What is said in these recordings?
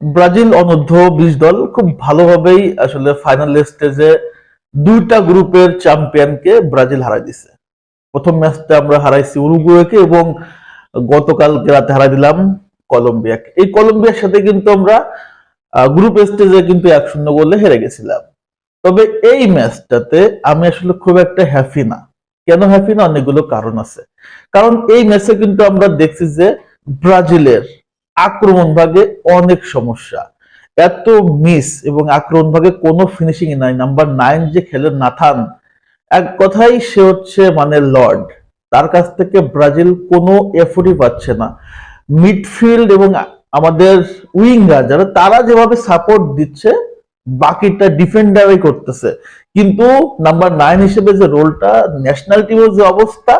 Brazil অনূর্ধ্ব বিশ দল খুব ভালোভাবেই আসলে ফাইনাল স্টেজে দুইটা গ্রুপের চ্যাম্পিয়নকে ব্রাজিল হারাই দিছে। প্রথম ম্যাচটা আমরা হারাইছি উরুগুয়েকে এবং গতকালকে রাতে হারাই দিলাম কলম্বিয়াকে। এই কলম্বিয়ার সাথে কিন্তু আমরা গ্রুপ স্টেজে কিন্তু এক শূন্য গোলে হেরে গেছিলাম। তবে এই ম্যাচটাতে আমি আসলে খুব একটা হ্যাপি না। কেন হ্যাপি না? অনেকগুলো কারণ আছে। কারণ এই ম্যাচে কিন্তু আমরা দেখছি যে ব্রাজিলের আক্রমণ ভাগে অনেক সমস্যা। এত মিস এবং আক্রমণ ভাগে কোনো ফিনিশিং নাই। নাম্বার নাইন যে খেলে নাথান, এক কথাই সে হচ্ছে মানে লর্ড তার কাছ থেকে ব্রাজিল কোনো এফোর্টই পাচ্ছে না। মিডফিল্ড এবং আমাদের উইঙ্গার যারা, তারা যেভাবে সাপোর্ট দিচ্ছে, বাকিটা ডিফেন্ডারই করতেছে। কিন্তু নাম্বার নাইন হিসেবে যে রোলটা ন্যাশনাল টিমের যে অবস্থা,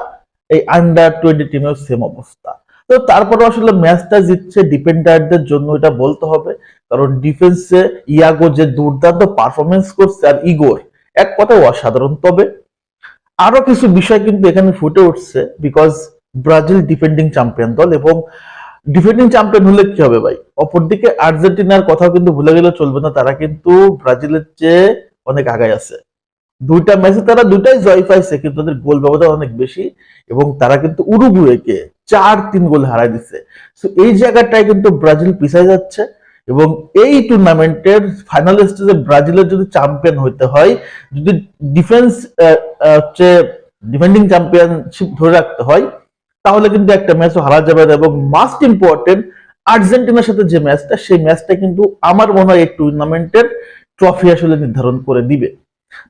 এই আন্ডার টোয়েন্টি টিমের সেম অবস্থা। তো তারপরে আসলে ম্যাচটা জিতছে ডিফেন্ডারদের জন্য এটা বলতে হবে। কারণ ডিফেন্সে ইয়াগো যে দুর্দান্ত পারফরমেন্স করছে আর ইগোর এক কথায় অসাধারণ। তবে আরও কিছু বিষয় কিন্তু এখানে ফুটে উঠছে বিকজ ব্রাজিল ডিফেন্ডিং চ্যাম্পিয়ন দল এবং ডিফেন্ডিং চ্যাম্পিয়ন হলে কি হবে ভাই? অপরদিকে আর্জেন্টিনার কথাও কিন্তু ভুলে গেলে চলবে না, তারা কিন্তু ব্রাজিলের চেয়ে অনেক আগায় আছে। দুইটা ম্যাচে তারা দুটাই জয় পাইছে, কিন্তু তাদের গোল ব্যবধান অনেক বেশি এবং তারা কিন্তু উরুগুয়েকে চার তিন গোল হারাই দিচ্ছে তো এই জায়গাটায় কিন্তু ব্রাজিল পিছায় যাচ্ছে এবং এই টুর্নামেন্টের ফাইনাল স্টেজে ব্রাজিলের যদি চ্যাম্পিয়ন হইতে হয়, যদি ডিফেন্স হচ্ছে ডিফেন্ডিং চ্যাম্পিয়নশিপ ধরে রাখতে হয়, তাহলে কিন্তু একটা ম্যাচও হারা যাবে না এবং মাস্ট ইম্পর্টেন্ট আর্জেন্টিনার সাথে যে ম্যাচটা সেই ম্যাচটা কিন্তু আমার মনে হয় এই টুর্নামেন্টের ট্রফি আসলে নির্ধারণ করে দিবে।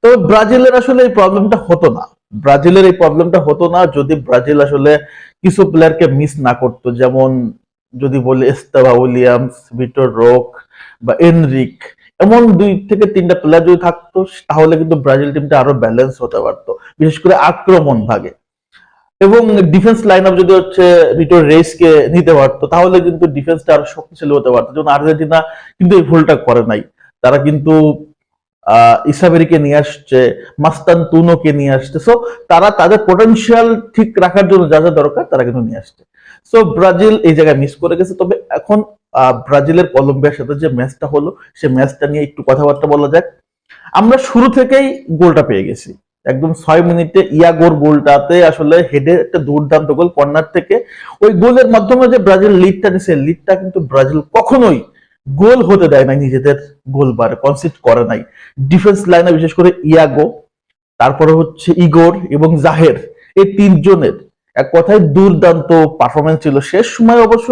তবে ব্রাজিলের আসলে এই প্রবলেমটা হতো না। ব্রাজিলের এই প্রবলেমটা হতো না যদি ব্রাজিল আসলে কিছু প্লেয়ারকে মিস না করতো। যেমন যদি বলি এস্তাবা উইলিয়ামস ভিক্টর রোক বা এনরিক, এমন দুই থেকে তিনটা প্লেয়ার যদি থাকতো, তাহলে কিন্তু ব্রাজিল টিমটা আরও ব্যালেন্স হতে পারতো, বিশেষ করে আক্রমণ ভাগে। এবং ডিফেন্স লাইন আপ যদি হচ্ছে ভিক্টর রেসকে নিতে পারতো, তাহলে কিন্তু ডিফেন্সটা আরও শক্তিশালী হতে পারতো। যেমন আর্জেন্টিনা কিন্তু এই ভুলটা করে নাই। তারা কিন্তু ইসাবেরিকে নিয়ে আসছে, মাস্তান তুনোকে নিয়ে আসছে। সো তারা তাদের পোটেনশিয়াল ঠিক রাখার জন্য যা যা দরকার তারা কিন্তু নিয়ে আসছে। সো ব্রাজিল এই জায়গায় মিস করে গেছে। তবে এখন ব্রাজিলের কলম্বিয়ার সাথে যে ম্যাচটা হলো, সে ম্যাচটা নিয়ে একটু কথাবার্তা বলা যাক। আমরা শুরু থেকেই গোলটা পেয়ে গেছি। একদম ছয় মিনিটে ইয়াগোর গোলটাতে আসলে হেডে একটা দুর্দান্ত গোল কর্নার থেকে। ওই গোলের মাধ্যমে যে ব্রাজিল লিডটা নিছে লিডটা কিন্তু ব্রাজিল কখনোই গোল হতে দেয় নাই, নিজেদের গোল বার কনসিড করে নাই। ডিফেন্স লাইনে বিশেষ করে ইয়াগো তারপরে হচ্ছে ইগোর এবং জাহের এই তিনজনের। এক কথায় দুর্দান্ত পারফরমেন্স ছিল। শেষ সময় অবশ্য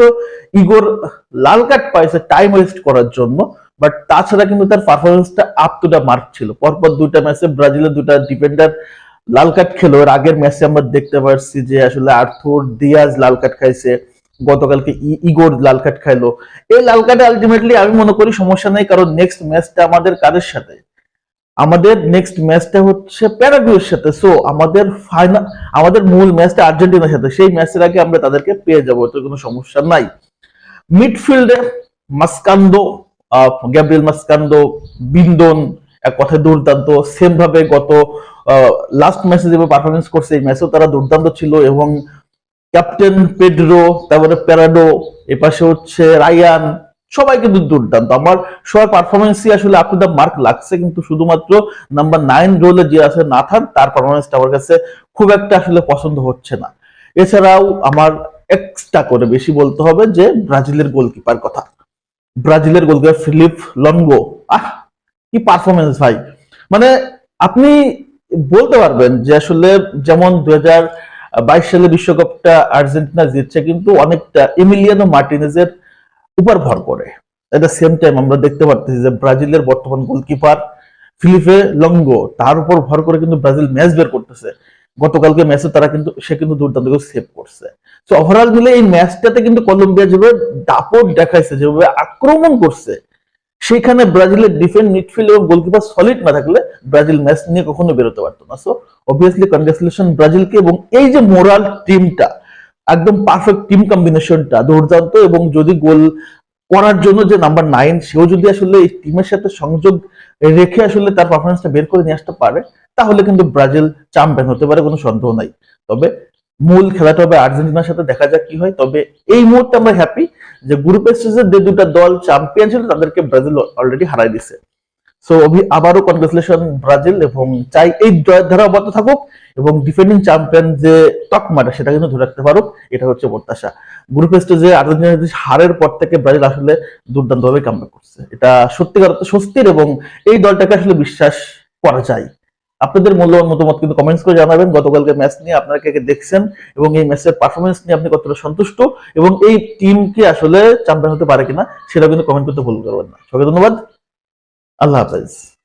ইগোর লাল কার্ড পাইছে টাইম ওয়েস্ট করার জন্য বাট তাছাড়া কিন্তু তার পারফরমেন্সটা আপ টু দা মার্ক ছিল। পরপর দুইটা ম্যাচে ব্রাজিলের দুটা ডিফেন্ডার লাল কার্ড খেলো। এর আগের ম্যাচে আমরা দেখতে পারছি যে আসলে আর্থুর দিয়াজ লাল কার্ড খাইছে। গতকালকে ইগোর লাল কার্ড খাইলো। এই লাল কার্ডে আলটিমেটলি আমি মনে করি সমস্যা নেই, কারণ নেক্সট ম্যাচটা আমাদের কাদের সাথে? আমাদের নেক্সট ম্যাচটা হচ্ছে প্যারাগুয়ের সাথে। সো আমাদের ফাইনাল আমাদের মূল ম্যাচটা আর্জেন্টিনার সাথে। সেই ম্যাচের আগে আমরা তাদেরকে পেয়ে যাব তো কোনো সমস্যা নাই। মিডফিল্ডে মাসকান্দো গ্যাব্রিয়েল মাসকান্দো, বিন্দন, এক কথায় দুর্দান্ত। সেম ভাবে গত লাস্ট ম্যাচে যেভাবে পারফরমেন্স করছে, এই ম্যাচেও তারা দুর্দান্ত ছিল এবং ক্যাপ্টেন পেড্রো, তারপরে প্যারাডো এপাশে হচ্ছে রায়ান, সবাই কিন্তু দুর্দান্ত। আমার সবার পারফরমেন্সই আসলে আপ টু দ্য মার্ক লাগছে, কিন্তু শুধুমাত্র নাম্বার নাইন রোলে যে আছে নাথান, তার পারফরমেন্সটা আমার কাছে খুব একটা আসলে পছন্দ হচ্ছে না। এছাড়াও আমার এক্সট্রা করে বেশি বলতে হবে যে ব্রাজিলের গোলকিপার কথা। ব্রাজিলের গোলকিপার ফিলিপ লনগো আহ, কি পারফরমেন্স ভাই। মানে আপনি বলতে পারবেন যে আসলে যেমন দুই হাজার বাইশ সালে বিশ্বকাপটা আর্জেন্টিনা জিতছে, কিন্তু অনেকটা এমিলিয়ানো মার্টিনেজের উপর ভর করে। এট দ্য সেম টাইম আমরা দেখতে পাচ্ছি যে ব্রাজিলের বর্তমান গোলকিপার ফিলিপে লঙ্গো তার উপর ভর করে কিন্তু ব্রাজিল ম্যাচ বের করতেছে। গতকালকে ম্যাচে তারা কিন্তু, সে কিন্তু দুর্দান্ত সেভ করছে। তো ওভারঅল মিলে এই ম্যাচটাতে কিন্তু কলম্বিয়া যেভাবে দাপট দেখাইছে, যেভাবে আক্রমণ করছে সেখানে ব্রাজিলের ডিফেন্স মিডফিল্ড এবং গোলকিপার সলিড না থাকলে ব্রাজিল ম্যাচ নিয়ে কখনো বেরোতে পারতো না। সো অবভিয়াসলি কনগ্রাচুলেশন ব্রাজিলকে এবং এই যে মোরাল টিমটা একদম পারফেক্ট টিম কম্বিনেশনটা দুর্দান্ত এবং যদি গোল করার জন্য যে নাম্বার নাইন সেও যদি আসলে এই টিমের সাথে সংযোগ রেখে আসলে তার পারফরমেন্সটা বের করে নিয়ে আসতে পারে, তাহলে কিন্তু ব্রাজিল চ্যাম্পিয়ন হতে পারে, কোনো সন্দেহ নাই। তবে মূল খেলাটা হবে আর্জেন্টিনার সাথে, দেখা যাক কি হয়। তবে এই মুহূর্তে আমরা হ্যাপি যে গ্রুপের স্টেজে যে দুটা দল চ্যাম্পিয়ন ছিল, তাদেরকে ব্রাজিল অলরেডি হারাই দিছে। সো অভি, আবারও কনগ্রেচুলেশন ব্রাজিল এবং চাই এই জয়ের ধারা অব্যাহত থাকুক এবং ডিফেন্ডিং চ্যাম্পিয়ন যে তকমাটা, সেটা কিন্তু ধরে রাখতে পারুক, এটা হচ্ছে প্রত্যাশা। গ্রুপ স্টেজে আর্জেন্টিনা হারের পর থেকে ব্রাজিল আসলে দুর্দান্তভাবে কামব্যাক করছে। এটা সত্যিকার স্বস্তির এবং এই দলটাকে আসলে বিশ্বাস করা যায়। আপনাদের মূল্যবান মতামত কিন্তু কমেন্টস করে জানাবেন। গতকালকে ম্যাচ নিয়ে আপনারা কে কে দেখছেন এবং এই ম্যাচের পারফরমেন্স নিয়ে আপনি কতটা সন্তুষ্ট এবং এই টিম কি আসলে চ্যাম্পিয়ন হতে পারে কিনা সেটা কিন্তু কমেন্ট করতে ভুল করবেন না। সবাইকে ধন্যবাদ। আল্লাহ হাফেজ।